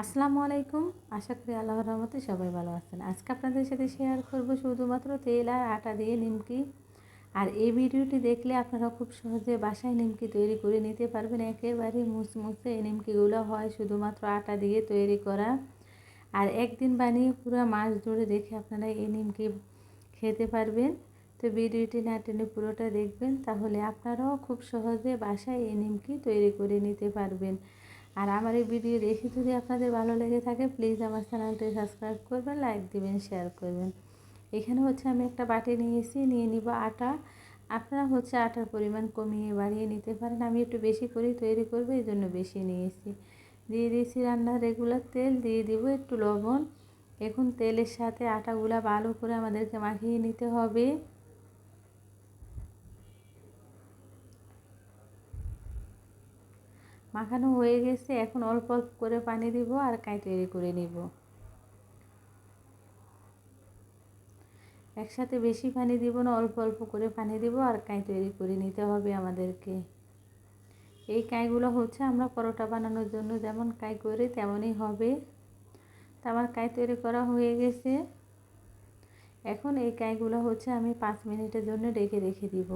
আসসালামু আলাইকুম। আশা করি আল্লাহর রহমতে সবাই ভালো আছেন। আজকে আপনাদের সাথে শেয়ার করব শুধুমাত্র তেল আর আটা দিয়ে নিমকি। আর এই ভিডিওটি দেখলে আপনারা খুব সহজে বাসায় নিমকি তৈরি করে নিতে পারবেন। একেবারে মুসমুসে এই নিমকিগুলো হয় শুধুমাত্র আটা দিয়ে তৈরি করা। আর একদিন বানিয়ে পুরো মাস ধরে রেখে আপনারা এই নিমকি খেতে পারবেন। তো ভিডিওটি না টেনে পুরোটা দেখবেন, তাহলে আপনারাও খুব সহজে বাসায় এই নিমকি তৈরি করে নিতে পারবেন। আর আমার এই ভিডিও দেখে যদি আপনাদের ভালো লেগে থাকে প্লিজ আমার চ্যানেলটি সাবস্ক্রাইব করবেন লাইক দিবেন শেয়ার করবেন। এখানে হচ্ছে আমি একটা বাটি নিয়েছি, নিয়ে নিব আটা। আপনারা হচ্ছে আটার পরিমাণ কমিয়ে বাড়িয়ে নিতে পারেন। আমি একটু বেশি করে তৈরি করব, এই জন্য বেশি নিয়েছি। দিয়ে দিয়েছি রান্নার রেগুলার তেল, দিয়ে দিব একটু লবণ। এখন তেলের সাথে আটাগুলা ভালো করে আমাদেরকে মাখিয়ে নিতে হবে। মাখানো হয়ে গেছে, এখন অল্প অল্প করে পানি দিব আর কাঁই তৈরি করে নিব। একসাথে বেশি পানি দিব না, অল্প অল্প করে পানি দিব আর কাঁই তৈরি করে নিতে হবে আমাদেরকে। এই কাঁইগুলো হচ্ছে আমরা পরোটা বানানোর জন্য যেমন কাঁই করি তেমনই হবে। তা আমার কাঁই তৈরি করা হয়ে গেছে। এখন এই কাঁইগুলো হচ্ছে আমি পাঁচ মিনিটের জন্য ডেকে রেখে দিব।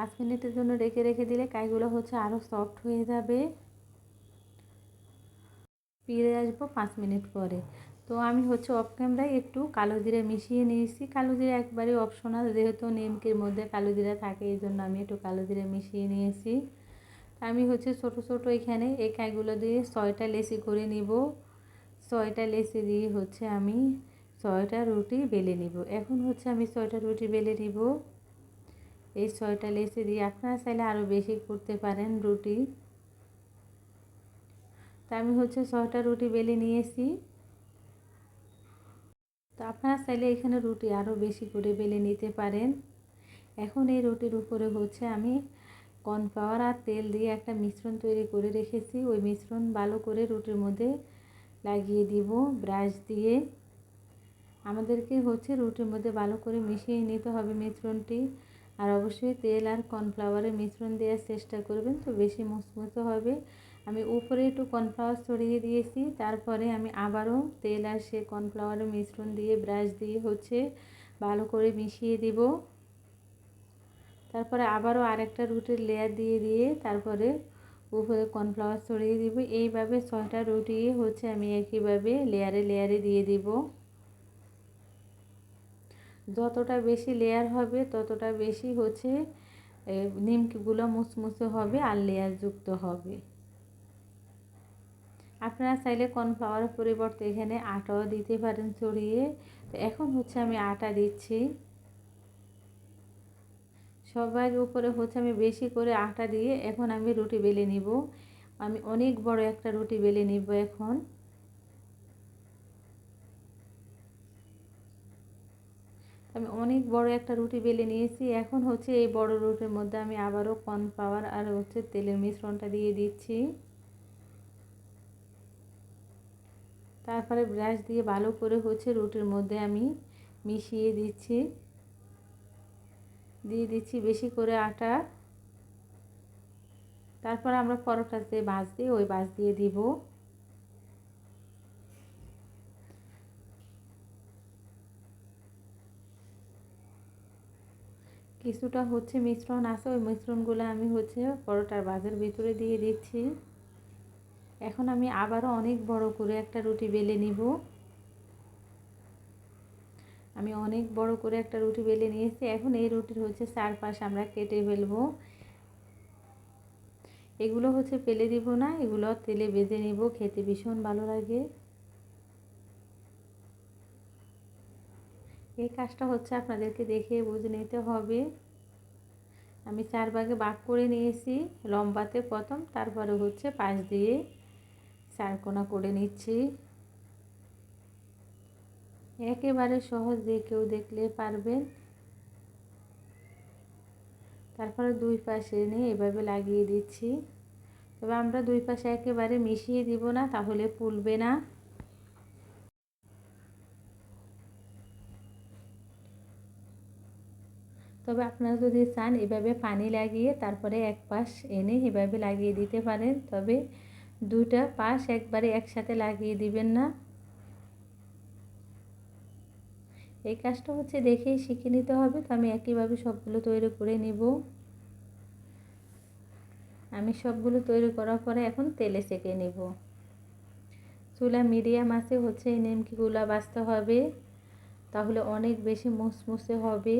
পাঁচ মিনিটের জন্য রেখে রেখে দিলে কাইগুলো হচ্ছে আরও সফট হয়ে যাবে। ফিরে আসব পাঁচ মিনিট পরে। তো আমি হচ্ছে অফ ক্যামেরায় একটু কালো জিরে মিশিয়ে নিয়েছি। কালো জিরে একবারে অপশনাল যেহেতু নিমকির মধ্যে কালো জিরা থাকে, এই জন্য আমি একটু কালো জিরে মিশিয়ে নিয়েছি। আমি হচ্ছে ছোট ছোট এখানে এই কাইগুলো দিয়ে ছয়টা লেসি করে নিব। ছয়টা লেসি দিয়ে হচ্ছে আমি ছয়টা রুটি বেলে নিব। এখন হচ্ছে আমি ছয়টা রুটি বেলে নিব। এই ছয়টা লেসে দিয়ে আপনারা চাইলে আরও বেশি করতে পারেন রুটি। তা আমি হচ্ছে ছয়টা রুটি বেলে নিয়েছি। তো আপনারা চাইলে এখানে রুটি আরও বেশি করে বেলে নিতে পারেন। এখন এই রুটির উপরে হচ্ছে আমি কর্নফ্লাওয়ার আর তেল দিয়ে একটা মিশ্রণ তৈরি করে রেখেছি। ওই মিশ্রণ ভালো করে রুটির মধ্যে লাগিয়ে দিব ব্রাশ দিয়ে। আমাদেরকে হচ্ছে রুটির মধ্যে ভালো করে মিশিয়ে নিতে হবে মিশ্রণটি। আর অবশ্যই তেল আর কর্নফ্লাওয়ারের মিশ্রণ দেওয়ার চেষ্টা করবেন, তো বেশি মচমচো হবে। আমি উপরে একটু কর্নফ্লাওয়ার ছড়িয়ে দিয়েছি, তারপরে আমি আবারও তেল আর সে কর্নফ্লাওয়ারের মিশ্রণ দিয়ে ব্রাশ দিয়ে হচ্ছে ভালো করে মিশিয়ে দিব। তারপরে আবারও আরেকটা রুটির লেয়ার দিয়ে দিয়ে তারপরে উপরে কর্নফ্লাওয়ার ছড়িয়ে দিব। এইভাবে ছয়টা রুটি হচ্ছে আমি একইভাবে লেয়ারে লেয়ারে দিয়ে দিব। যতটা বেশি লেয়ার হবে, ততটা বেশি হচ্ছে নিমকিগুলো মুসমুসে হবে আর লেয়ার যুক্ত হবে। আপনারা চাইলে কর্নফ্লাওয়ারের পরিবর্তে এখানে আটাও দিতে পারেন ছড়িয়ে। তো এখন হচ্ছে আমি আটা দিচ্ছি। সবার উপরে হচ্ছে আমি বেশি করে আটা দিয়ে এখন আমি রুটি বেলে নিব। আমি অনেক বড় একটা রুটি বেলে নিব এখন। আমি অনেক বড় একটা রুটি বেলে নিয়েছি। এখন হচ্ছে এই বড় রুটির মধ্যে আমি আবারও কর্নফ্লাওয়ার আর হচ্ছে তেলের মিশ্রণটা দিয়ে দিচ্ছি। তারপরে ব্রাশ দিয়ে ভালো করে হচ্ছে রুটির মধ্যে আমি মিশিয়ে দিচ্ছি। দিয়ে দিচ্ছি বেশি করে আটা। তারপর আমরা পরোটাতে বাঁশ দিয়ে, ওই বাঁশ দিয়ে দিব। কিছুটা হচ্ছে মিশ্রণ আছে, ওই মিশ্রণগুলো আমি হচ্ছে পরোটার বাজের ভিতরে দিয়ে দিচ্ছি। এখন আমি আবারও অনেক বড় করে একটা রুটি বেলে নিব। আমি অনেক বড় করে একটা রুটি বেলে নিয়েছি। এখন এই রুটির হচ্ছে চারপাশ আমরা কেটে ফেলব। এগুলো হচ্ছে ফেলে দিব না, এগুলো তেলে বেজে নিব, খেতে ভীষণ ভালো লাগে। এই কাজটা হচ্ছে আপনাদেরকে দেখে বুঝে নিতে হবে। আমি চার ভাগে বাঘ করে নিয়েছি, লম্বাতে প্রথম, তারপরে হচ্ছে পাশ দিয়ে চারকোনা করে নিচ্ছি। একেবারে সহজ যে কেউ দেখলে পারবেন। তারপরে দুই পাশে নিয়ে এভাবে লাগিয়ে দিচ্ছি। তবে আমরা দুই পাশে একেবারে মিশিয়ে দিব না, তাহলে ফুলবে না। তবে আপনারা যদি চান এভাবে পানি লাগিয়ে তারপরে এক পাশ এনে এভাবে লাগিয়ে দিতে পারেন, তবে দুটা পাশ একবারে একসাথে লাগিয়ে দিবেন না। এই কাজটা হচ্ছে দেখেই শিখে নিতে হবে। তো আমি একইভাবে সবগুলো তৈরি করে নিব। আমি সবগুলো তৈরি করার পরে এখন তেলে সেঁকে নেব। চুলা মিডিয়াম আছে, হচ্ছে এই নিমকিগুলো বাঁচতে হবে। তাহলে অনেক বেশি মুসমুসে হবে।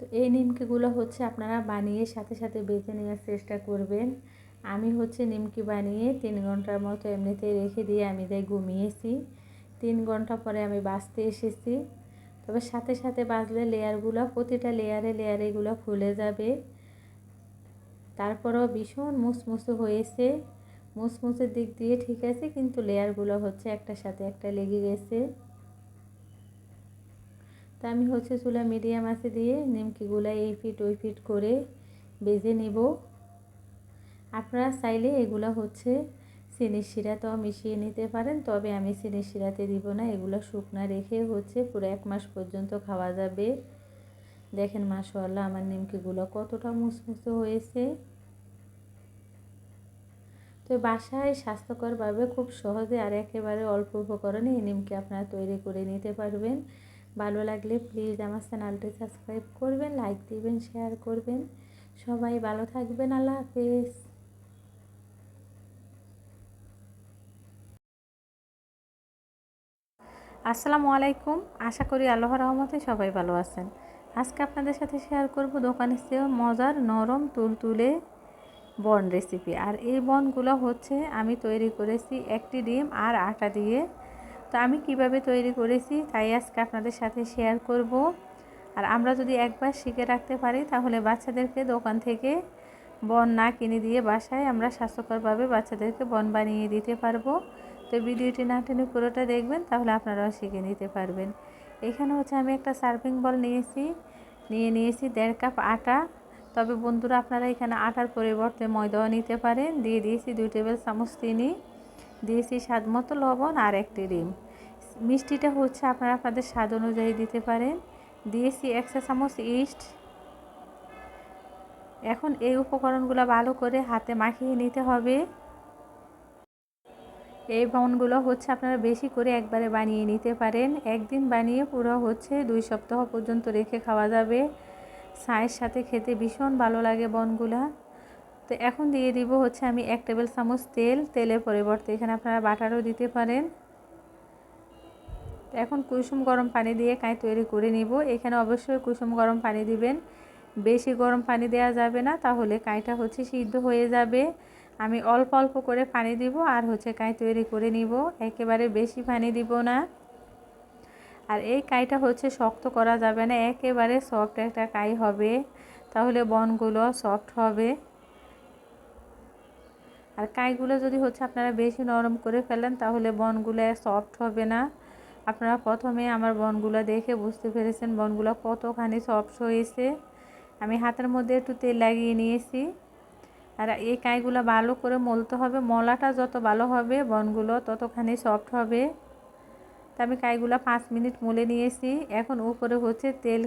তো এই নিমকিগুলো হচ্ছে আপনারা বানিয়ে সাথে সাথে বেছে নেওয়ার চেষ্টা করবেন। আমি হচ্ছে নিমকি বানিয়ে তিন ঘণ্টার মতো এমনিতে রেখে দিয়ে আমি তাই ঘুমিয়েছি। তিন ঘণ্টা পরে আমি বাঁচতে এসেছি। তবে সাথে সাথে বাজলে লেয়ারগুলো, প্রতিটা লেয়ারে লেয়ারে এগুলো খুলে যাবে। তারপরও ভীষণ মুসমুসে হয়েছে। মুসমুসের দিক দিয়ে ঠিক আছে, কিন্তু লেয়ারগুলো হচ্ছে একটার সাথে একটা লেগে গেছে। তা আমি হচ্ছে চুলা মিডিয়াম আছে দিয়ে নিমকিগুলো এই ফিট, ওই ফিট করে বেজে নেব। আপনারা চাইলে এগুলো হচ্ছে চিনির শিরাতেও মিশিয়ে নিতে পারেন, তবে আমি চিনির শিরাতে দিব না, এগুলো শুকনা রেখে হচ্ছে পুরো এক মাস পর্যন্ত খাওয়া যাবে। দেখেন মাশাল্লাহ আমার নিমকিগুলো কতটা মুসমুসে হয়েছে। তো বাসায় স্বাস্থ্যকরভাবে খুব সহজে আর একেবারে অল্প উপকরণে এই নিমকি আপনারা তৈরি করে নিতে পারবেন। ভালো লাগলে প্লিজ আমার চ্যানেলটি সাবস্ক্রাইব করবেন লাইক দিবেন শেয়ার করবেন। সবাই ভালো থাকবেন, আল্লাহ হাফেজ। আসসালামু আলাইকুম, আশা করি আল্লাহর রহমতে সবাই ভালো আছেন। আজকে আপনাদের সাথে শেয়ার করব দোকানের চেয়েও মজার নরম তুলতুলে বন রেসিপি আর এই বনগুলো হচ্ছে, আমি তৈরি করেছি একটি ডিম আর আটা দিয়ে। তো আমি কীভাবে তৈরি করেছি তাই আজকে আপনাদের সাথে শেয়ার করব। আর আমরা যদি একবার শিখে রাখতে পারি, তাহলে বাচ্চাদেরকে দোকান থেকে বন না কিনে দিয়ে বাসায় আমরা স্বাস্থ্যকরভাবে বাচ্চাদেরকে বন বানিয়ে দিতে পারব। তো ভিডিওটি না টেনে পুরোটা দেখবেন, তাহলে আপনারাও শিখে নিতে পারবেন। এখানে হচ্ছে আমি একটা সার্ভিং বল নিয়েছি। নিয়ে নিয়েছি দেড় কাপ আটা। তবে বন্ধুরা, আপনারা এখানে আটার পরিবর্তে ময়দাও নিতে পারেন। দিয়ে দিয়েছি দুই টেবিল চামচ চিনি। দিয়েছি স্বাদ মতো লবণ আর একটি ডিম। মিষ্টিটা হচ্ছে আপনারা আপনাদের স্বাদ অনুযায়ী দিতে পারেন। দিয়েছি একশো চামচ ইস্ট। এখন এই উপকরণগুলো ভালো করে হাতে মাখিয়ে নিতে হবে। এই বনগুলো হচ্ছে আপনারা বেশি করে একবারে বানিয়ে নিতে পারেন। একদিন বানিয়ে পুরো হচ্ছে দুই সপ্তাহ পর্যন্ত রেখে খাওয়া যাবে। চায়ের সাথে খেতে ভীষণ ভালো লাগে বনগুলা। তো এখন দিয়ে দিব হচ্ছে আমি এক টেবিল চামচ তেল, তেলের পরিবর্তে এখানে আপনারা বাটারও দিতে পারেন। এখন কুসুম গরম পানি দিয়ে কাঁই তৈরি করে নিব। এখানে অবশ্যই কুসুম গরম পানি দিবেন। বেশি গরম পানি দেওয়া যাবে না, তাহলে কাঁইটা হচ্ছে সিদ্ধ হয়ে যাবে। আমি অল্প অল্প করে পানি দিব আর হচ্ছে কাঁই তৈরি করে নিব। একেবারে বেশি পানি দিব না। আর এই কাঁইটা হচ্ছে শক্ত করা যাবে না, একেবারে সফট একটা কাঁই হবে। তাহলে বনগুলো সফট হবে। আর কাইগুলো যদি হচ্ছে আপনারা বেশি নরম করে ফেলেন, তাহলে বনগুলো সফট হবে না। আপনারা প্রথমে আমার বনগুলো দেখে বুঝতে পেরেছেন বনগুলো কতখানি সফট হয়েছে। আমি হাতের মধ্যে একটু তেল লাগিয়ে নিয়েছি। আর এই কাইগুলো ভালো করে মলতে হবে। মলাটা যত ভালো হবে, বনগুলো ততখানি সফট হবে। তা আমি কাইগুলো পাঁচ মিনিট মলে নিয়েছি। এখন উপরে হচ্ছে তেল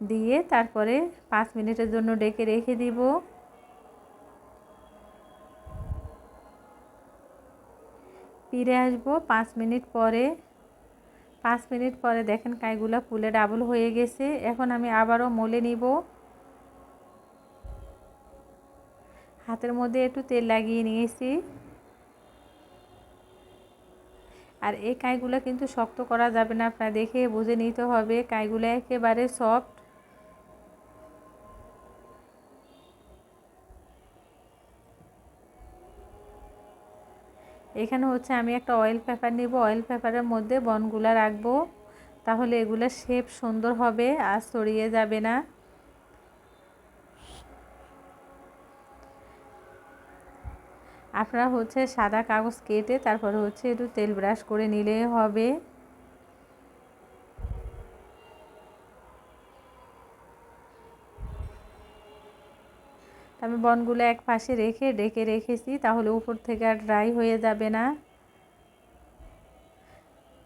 দিয়ে তারপরে পাঁচ মিনিটের জন্য ডেকে রেখে দিব। ফিরে আসব পাঁচ মিনিট পরে। পাঁচ মিনিট পরে দেখেন কাইগুলো ফুলে ডাবল হয়ে গেছে। এখন আমি আবারও মলে নিব। হাতের মধ্যে একটু তেল লাগিয়ে নিয়েছি। আর এই কাইগুলো কিন্তু শক্ত করা যাবে না, আপনার দেখে বুঝে নিতে হবে। কাইগুলো একেবারে সফট এখানে হচ্ছে আমি একটা অয়েল পেপার নিব। অয়েল পেপারের মধ্যে বনগুলা রাখব। তাহলে এগুলো শেপ সুন্দর হবে, আর ছড়িয়ে যাবে না। আপনারা হচ্ছে সাদা কাগজ কেটে তারপরে হচ্ছে একটু তেল ব্রাশ করে নিলে হবে। আমি বনগুলো এক পাশে রেখে ডেকে রেখেছি, তাহলে উপর থেকে আর ড্রাই হয়ে যাবে না।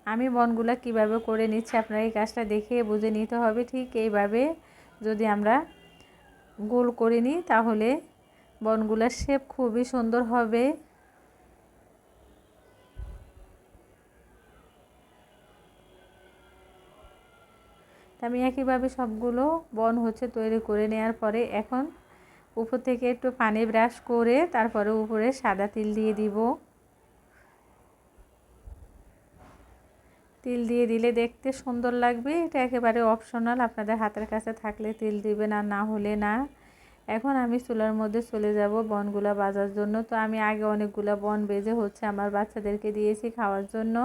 আমি বনগুলো কীভাবে করে নিচ্ছি আপনার এই কাজটা দেখে বুঝে নিতে হবে ঠিক এইভাবে। যদি আমরা গোল করে নিই, তাহলে বনগুলার শেপ খুবই সুন্দর হবে। আমি একইভাবে সবগুলো বন হচ্ছে তৈরি করে নেওয়ার পরে এখন উপর থেকে একটু পানি ব্রাশ করে তারপরে উপরে সাদা তিল দিয়ে দিব। তিল দিয়ে দিলে দেখতে সুন্দর লাগবে। এটা একেবারে অপশনাল আপনাদের হাতের কাছে থাকলে তিল দিবেন আর না হলে না। এখন আমি চুলার মধ্যে চলে যাব বনগুলা বাজার জন্য। তো আমি আগে অনেকগুলো বন বেজে হচ্ছে আমার বাচ্চাদেরকে দিয়েছি খাওয়ার জন্য।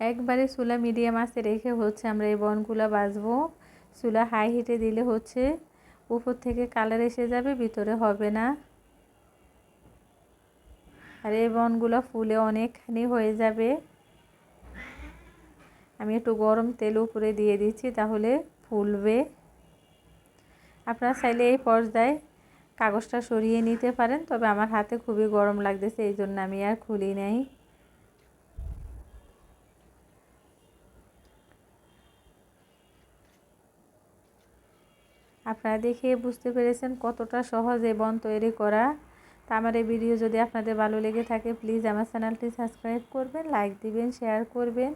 একবারে চুলা মিডিয়াম আঁচে রেখে হচ্ছে আমরা এই বনগুলা বাজবো চুলা হাই হিটে দিলে হচ্ছে উপর থেকে কালার এসে যাবে, ভিতরে হবে না। আর এই বনগুলো ফুলে অনেকখানি হয়ে যাবে। আমি একটু গরম তেল উপরে দিয়ে দিচ্ছি, তাহলে ফুলবে। আপনারা চাইলে এই পর্যায়ে কাগজটা সরিয়ে নিতে পারেন, তবে আমার হাতে খুবই গরম লাগতেছে, এই জন্য আমি আর খুলি নাই। আপনারা দেখে বুঝতে পেরেছেন কতটা সহজে বন তৈরি করা। তা আমার এই ভিডিও যদি আপনাদের ভালো লেগে থাকে প্লিজ আমার চ্যানেলটি সাবস্ক্রাইব করবেন লাইক দিবেন শেয়ার করবেন।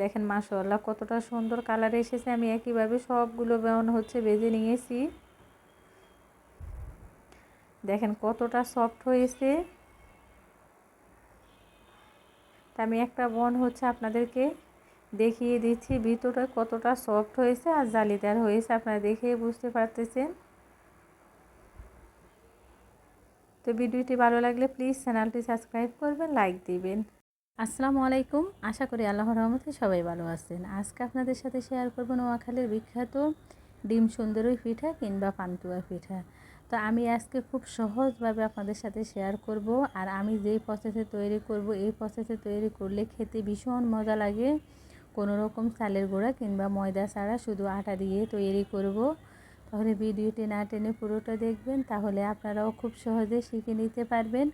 দেখেন মাশাআল্লাহ কতটা সুন্দর কালার এসেছে, আমি একইভাবে সবগুলো বন হচ্ছে বেজে নিয়েছি। দেখেন কতটা সফট হয়েছে। তা আমি একটা বন হচ্ছে আপনাদেরকে দেখিয়ে দিচ্ছি। ভিতরটা কতটা সফট হয়েছে আর জালিদার হয়েছে, আপনারা দেখে বুঝতে পারতেছেন। তো ভিডিওটি ভালো লাগলে প্লিজ চ্যানেলটি সাবস্ক্রাইব করবেন লাইক দিবেন। আসসালামু আলাইকুম। আশা করি আল্লাহর রহমতে সবাই ভালো আছেন। আজকে আপনাদের সাথে শেয়ার করব নোয়াখালীর বিখ্যাত ডিম সুন্দরী পিঠা কিংবা পান্তুয়া পিঠা। তো আমি আজকে খুব সহজভাবে আপনাদের সাথে শেয়ার করব আর আমি যেই প্রসেসে তৈরি করব, এই প্রসেসে তৈরি করলে খেতে ভীষণ মজা লাগে। কোনো রকম চালের গুঁড়া কিংবা ময়দা ছাড়া শুধু আটা দিয়ে তৈরি করব। তাহলে ভিডিওটি না টেনে পুরোটা দেখবেন, তাহলে আপনারাও খুব সহজে শিখে নিতে পারবেন।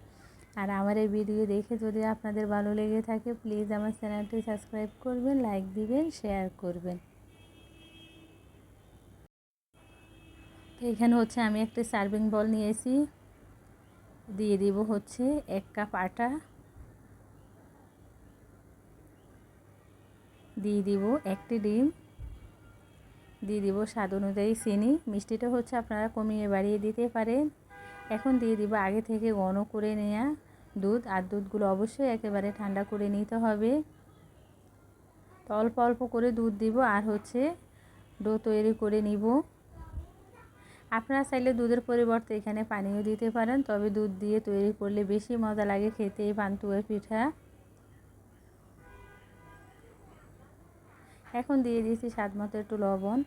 আর আমার এই ভিডিও দেখে যদি আপনাদের ভালো লেগে থাকে প্লিজ আমার চ্যানেলটি সাবস্ক্রাইব করবেন লাইক দিবেন শেয়ার করবেন। এখানে হচ্ছে আমি একটা সার্ভিং বল নিয়েছি। দিয়ে দিব হচ্ছে এক কাপ আটা। দিয়ে দিব একটি ডিম। দিয়ে দিব স্বাদ অনুযায়ী চিনি। মিষ্টিটা হচ্ছে আপনারা কমিয়ে বাড়িয়ে দিতে পারেন। এখন দিয়ে দিব আগে থেকে ঘন করে নেওয়া দুধ। আর দুধগুলো অবশ্যই একেবারে ঠান্ডা করে নিতে হবে। অল্প অল্প করে দুধ দিব আর হচ্ছে ডো তৈরি করে নিব। আপনারা চাইলে দুধের পরিবর্তে এখানে পানিও দিতে পারেন, তবে দুধ দিয়ে তৈরি করলে বেশি মজা লাগে খেতে এই পান্তুয়া পিঠা। এখন দিয়ে দিয়েছি স্বাদ মতো একটু লবণ।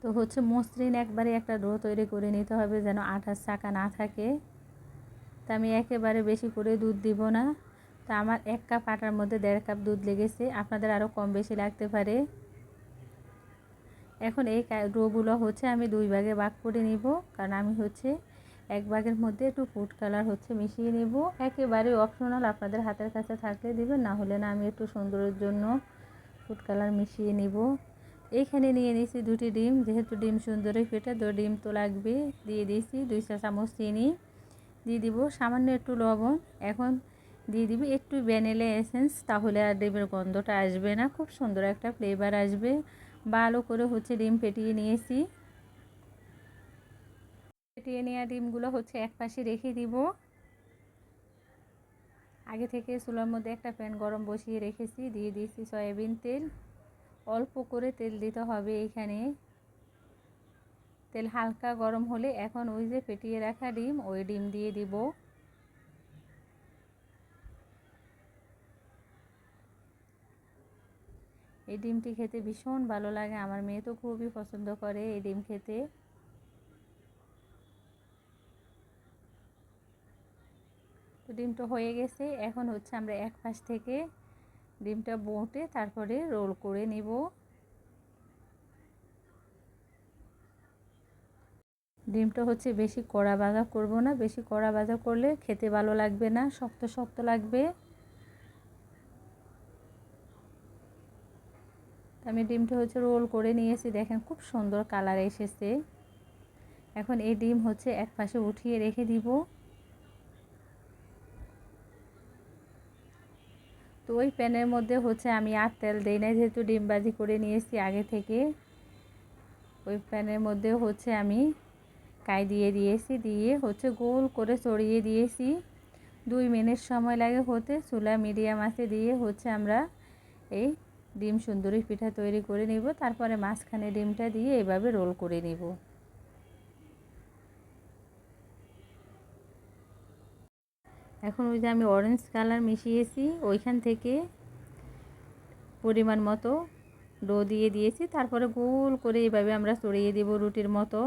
তো হচ্ছে মসৃণ একবারে একটা ডো তৈরি করে নিতে হবে যেন আঠার চাকা না থাকে। তা আমি একেবারে বেশি করে দুধ দিব না। তা আমার এক কাপ আটার মধ্যে দেড় কাপ দুধ লেগেছে, আপনাদের আরও কম বেশি লাগতে পারে। এখন এই ডোগুলো হচ্ছে আমি দুই ভাগে ভাগ করে নিব, কারণ আমি হচ্ছে এক ভাগের মধ্যে একটু ফুড কালার হচ্ছে, মিশিয়ে নেব। একেবারে অপশনাল আপনাদের হাতের কাছে থাকলে দিবেন, না হলে না আমি একটু সুন্দরের জন্য ফুড কালার মিশিয়ে নেব। এইখানে নিয়ে নিয়েছি দুটি ডিম, যেহেতু ডিম সুন্দরই ফেটে তো ডিম তো লাগবে। দিয়ে দিয়েছি দুই চা চামচ চিনি। দিয়ে দিব সামান্য একটু লবণ। এখন দিয়ে দিবি একটু ভ্যানিলা এসেন্স, তাহলে আর ডিমের গন্ধটা আসবে না। খুব সুন্দর একটা ফ্লেভার আসবে। ভালো করে হচ্ছে ডিম ফেটিয়ে নিয়েছি। ফেটিয়ে নেওয়া ডিমগুলো হচ্ছে এক পাশে রেখে দিব। আগে থেকে চুলার মধ্যে একটা প্যান গরম বসিয়ে রেখেছি, দিয়ে দিয়েছি সয়াবিন তেল। অল্প করে তেল দিতে হবে এখানে। তেল হালকা গরম হলে এখন ওই যে ফেটিয়ে রাখা ডিম, ওই ডিম দিয়ে দিব। এই ডিমটি খেতে ভীষণ ভালো লাগে, আমার মেয়ে তো খুবই পছন্দ করে এই ডিম খেতে। তো ডিমটা হয়ে গেছে। এখন হচ্ছে আমরা এক পাশ থেকে ডিমটা বটে তারপরে রোল করে নিব। ডিমটা হচ্ছে বেশি কড়া ভাজা করব না, বেশি কড়া ভাজা করলে খেতে ভালো লাগবে না, শক্ত শক্ত লাগবে। আমি ডিমটা হচ্ছে রোল করে নিয়েছি, দেখেন খুব সুন্দর কালার এসেছে। এখন এই ডিম হচ্ছে এক পাশে উঠিয়ে রেখে দিব। তো ওই প্যানের মধ্যে হচ্ছে আমি আর তেল দিই না যেহেতু ডিম বাজি করে নিয়েছি আগে থেকে। ওই প্যানের মধ্যে হচ্ছে আমি কাই দিয়ে দিয়েছি, দিয়ে হচ্ছে গোল করে চড়িয়ে দিয়েছি। দুই মিনিট সময় লাগে হতে চুলা মিডিয়াম আছে দিয়ে হচ্ছে আমরা এই ডিম সুন্দরী পিঠা তৈরি করে নিব। তারপরে মাঝখানে ডিমটা দিয়ে এভাবে রোল করে নিব। এখন ওই যে আমি অরেঞ্জ কালার মিশিয়েছি, ওইখান থেকে পরিমাণ মতো ডো দিয়ে দিয়েছি। তারপরে গোল করে এইভাবে আমরা চড়িয়ে দেব রুটির মতো,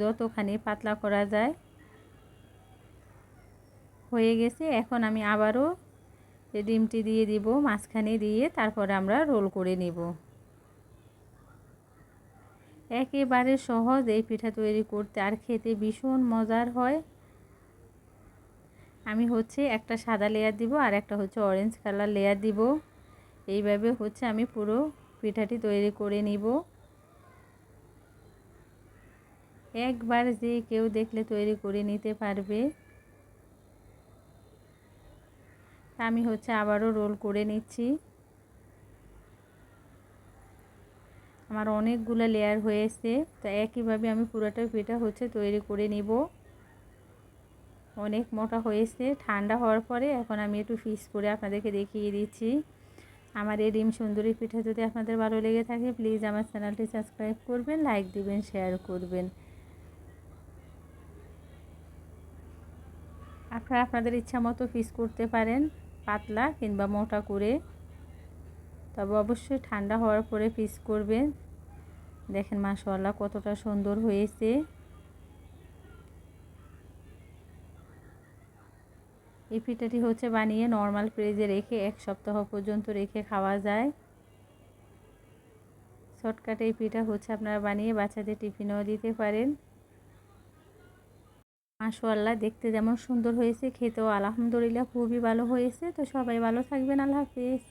যতখানি পাতলা করা যায়। হয়ে গেছে, এখন আমি আবারও ডিমটি দিয়ে দিব, মাঝখানে দিয়ে তারপরে আমরা রোল করে নিব। একেবারে সহজ এই পিঠা তৈরি করতে, আর খেতে ভীষণ মজার হয়। আমি হচ্ছে একটা সাদা লেয়ার দিব আর একটা হচ্ছে অরেঞ্জ কালার লেয়ার দিব। এইভাবে হচ্ছে আমি পুরো পিঠাটি তৈরি করে নিব। একবার যে কেউ দেখলে তৈরি করে নিতে পারবে। আমি হচ্ছে আবারও রোল করে নিচ্ছি। আমার অনেকগুলো লেয়ার হয়েছে, তো একইভাবে আমি পুরোটা পিঠা হচ্ছে তৈরি করে নিব। অনেক মোটা হয়েছে, ঠান্ডা হওয়ার পরে এখন আমি একটু ফিস করে আপনাদেরকে দেখিয়ে দিচ্ছি। আমার এই ডিম সুন্দরী পিঠা যদি আপনাদের ভালো লেগে থাকে প্লিজ আমার চ্যানেলটি সাবস্ক্রাইব করবেন লাইক দিবেন শেয়ার করবেন। আপনারা আপনাদের ইচ্ছা মতো ফিস করতে পারেন, পাতলা কিংবা মোটা করে। তবে অবশ্যই ঠান্ডা হওয়ার পরে পিস করবেন। দেখেন মাশাআল্লাহ কতটা সুন্দর হয়েছে। এই পিঠাটি হচ্ছে বানিয়ে নর্মাল ফ্রিজে রেখে এক সপ্তাহ পর্যন্ত রেখে খাওয়া যায়। শর্টকাট এই পিঠা হচ্ছে আপনারা বানিয়ে বাচ্চাদের টিফিনেও দিতে পারেন। মাশাআল্লাহ, দেখতে যেমন সুন্দর হয়েছে, খেতেও আলহামদুলিল্লাহ, খুবই ভালো হয়েছে। তো সবাই ভালো থাকবেন, আল্লাহ হাফিজ।